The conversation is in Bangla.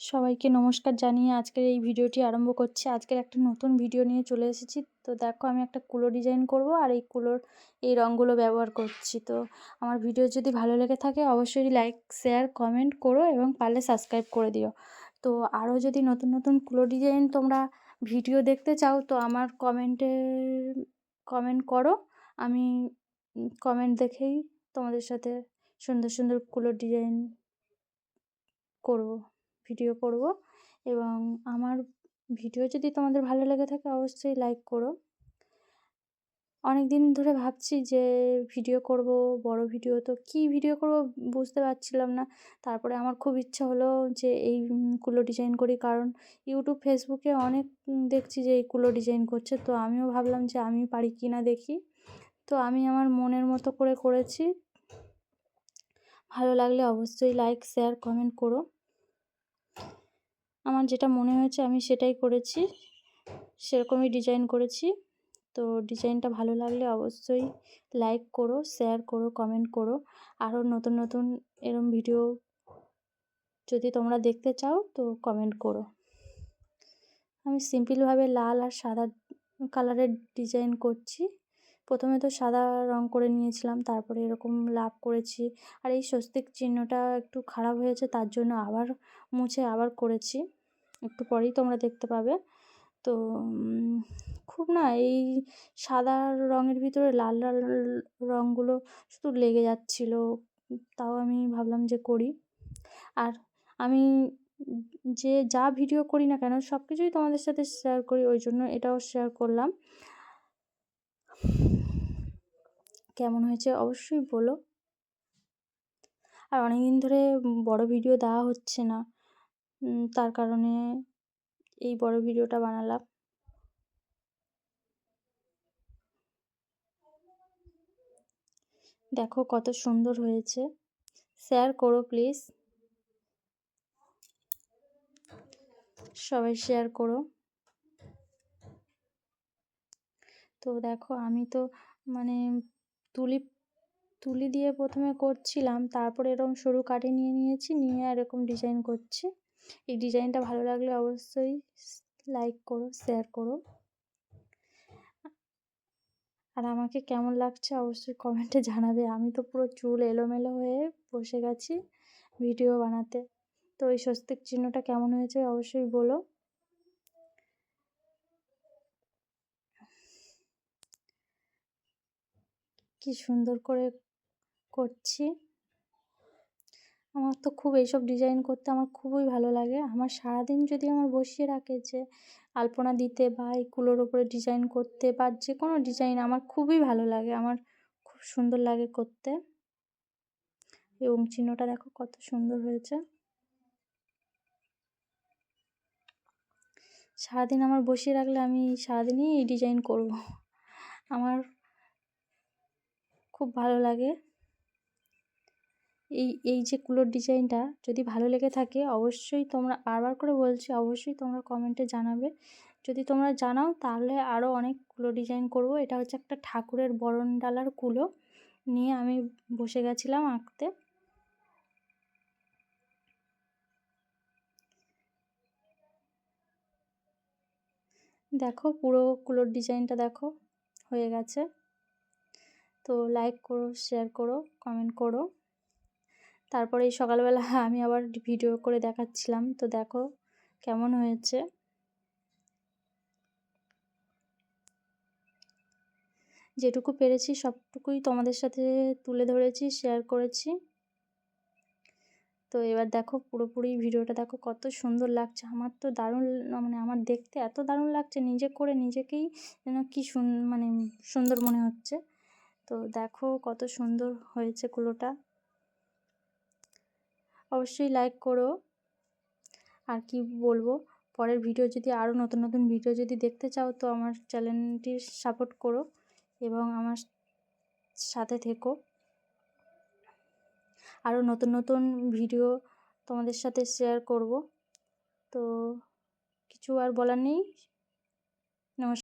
সবাইকে নমস্কার জানিয়ে আজকের এই ভিডিওটি আরম্ভ করছি। আজকের একটা নতুন ভিডিও নিয়ে চলে এসেছি। তো দেখো, আমি একটা কুলো ডিজাইন করব আর এই কুলোর এই রঙগুলো ব্যবহার করছি। তো আমার ভিডিও যদি ভালো লেগে থাকে, অবশ্যই লাইক, শেয়ার, কমেন্ট করো এবং পারলে সাবস্ক্রাইব করে দিও। তো আরও যদি নতুন নতুন কুলো ডিজাইন তোমরা ভিডিও দেখতে চাও, তো আমার কমেন্টে কমেন্ট করো। আমি কমেন্ট দেখেই তোমাদের সাথে সুন্দর সুন্দর কুলো ডিজাইন করব। ভিডিও করব এবং আমার ভিডিও যদি তোমাদের ভালো লেগে থাকে অবশ্যই লাইক করো। অনেক দিন ধরে ভাবছি যে ভিডিও করব, বড় ভিডিও তো কি ভিডিও করব বুঝতে পারছিলাম না। তারপরে আমার খুব ইচ্ছা হলো যে এইগুলো ডিজাইন করি, কারণ ইউটিউব ফেসবুকে অনেক দেখছি যে এইগুলো ডিজাইন করছে, তো আমিও ভাবলাম যে আমি পারি কি না দেখি। তো আমি আমার মনের মতো করে করেছি। ভালো লাগলে অবশ্যই লাইক শেয়ার কমেন্ট করো। আমার যেটা মনে হয়েছে আমি সেটাই করেছি। সেরকমই ডিজাইন করেছি। তো ডিজাইনটা ভালো লাগলে অবশ্যই লাইক করো শেয়ার করো কমেন্ট করো। আরও নতুন নতুন এরম ভিডিও যদি তোমরা দেখতে চাও তো কমেন্ট করো। আমি সিম্পলভাবে লাল আর সাদা কালারের ডিজাইন করছি। প্রথমে তো সাদা রং করে নিয়েছিলাম, তারপরে এরকম লাভ করেছি। আর এই স্বস্তিক চিহ্নটা একটু খারাপ হয়েছে, তার জন্য আবার মুছে আবার করেছি। একটু পরেই তোমরা দেখতে পাবে। তো খুব না এই সাদা রঙের ভিতরে লাল লাল রঙগুলো শুধু লেগে যাচ্ছিল, তাও আমি ভাবলাম যে করি। আর আমি যে যা ভিডিও করি না কেন, সব কিছুই তোমাদের সাথে শেয়ার করি, ওই জন্য এটাও শেয়ার করলাম। কেমন হয়েছে অবশ্যই বলো। আর অনেক দিন ধরে বড় ভিডিও দেওয়া হচ্ছে না। তার কারণে এই বড় ভিডিওটা বানালাম। দেখো কত সুন্দর হয়েছে। শেয়ার করো প্লিজ। সবাই শেয়ার করো। তো দেখো আমি তো মানে তুলি তুলি দিয়ে প্রথমে করছিলাম, তারপরে এরকম সরু কাটে নিয়ে নিয়েছি, নিয়ে এরকম ডিজাইন করছি। এই ডিজাইনটা ভালো লাগলে অবশ্যই লাইক করো শেয়ার করো। আর আমাকে কেমন লাগছে অবশ্যই কমেন্টে জানাবে। আমি তো পুরো চুল এলোমেলো হয়ে বসে গেছি ভিডিও বানাতে। তো এই স্বস্তিক চিহ্নটা কেমন হয়েছে অবশ্যই বলো। কি সুন্দর করে করছি। আমার তো খুব এইসব ডিজাইন করতে আমার খুবই ভালো লাগে। আমার সারাদিন যদি আমার বসিয়ে রাখে যে, আলপনা দিতে বা এই কুলোর ওপরে ডিজাইন করতে বা যে কোনো ডিজাইন আমার খুবই ভালো লাগে। আমার খুব সুন্দর লাগে করতে। এবং চিহ্নটা দেখো কত সুন্দর হয়েছে। সারাদিন আমার বসিয়ে রাখলে আমি সারাদিনই এই ডিজাইন করব। আমার খুব ভালো লাগে। এই এই যে কুলোর ডিজাইনটা যদি ভালো লেগে থাকে, অবশ্যই তোমরা বারবার করে বলছি, অবশ্যই তোমরা কমেন্টে জানাবে। যদি তোমরা জানাও, তাহলে আরও অনেক কুলো ডিজাইন করব। এটা হচ্ছে একটা ঠাকুরের বরণ ডালার কুলো নিয়ে আমি বসে গেছিলাম আঁকতে। দেখো পুরো কুলোর ডিজাইনটা দেখো, হয়ে গেছে। তো লাইক করো শেয়ার করো কমেন্ট করো। তারপরে এই সকালবেলা আমি আবার ভিডিও করে দেখাচ্ছিলাম। তো দেখো কেমন হয়েছে। যেটুকু পেরেছি সবটুকুই তোমাদের সাথে তুলে ধরেছি শেয়ার করেছি। তো এবার দেখো পুরোপুরি ভিডিওটা দেখো কত সুন্দর লাগছে। আমার তো দারুণ মানে আমার দেখতে এত দারুণ লাগছে, নিজে করে নিজেকেই যেন কী মানে সুন্দর মনে হচ্ছে। তো দেখো কত সুন্দর হয়েছে কুলোটা। অবশ্যই লাইক করো। আর কি বলব, পরের ভিডিও যদি আরও নতুন নতুন ভিডিও যদি দেখতে চাও, তো আমার চ্যানেলটি সাপোর্ট করো এবং আমার সাথে থেকো। আরও নতুন নতুন ভিডিও তোমাদের সাথে শেয়ার করব। তো কিছু আর বলার নেই। নমস্কার।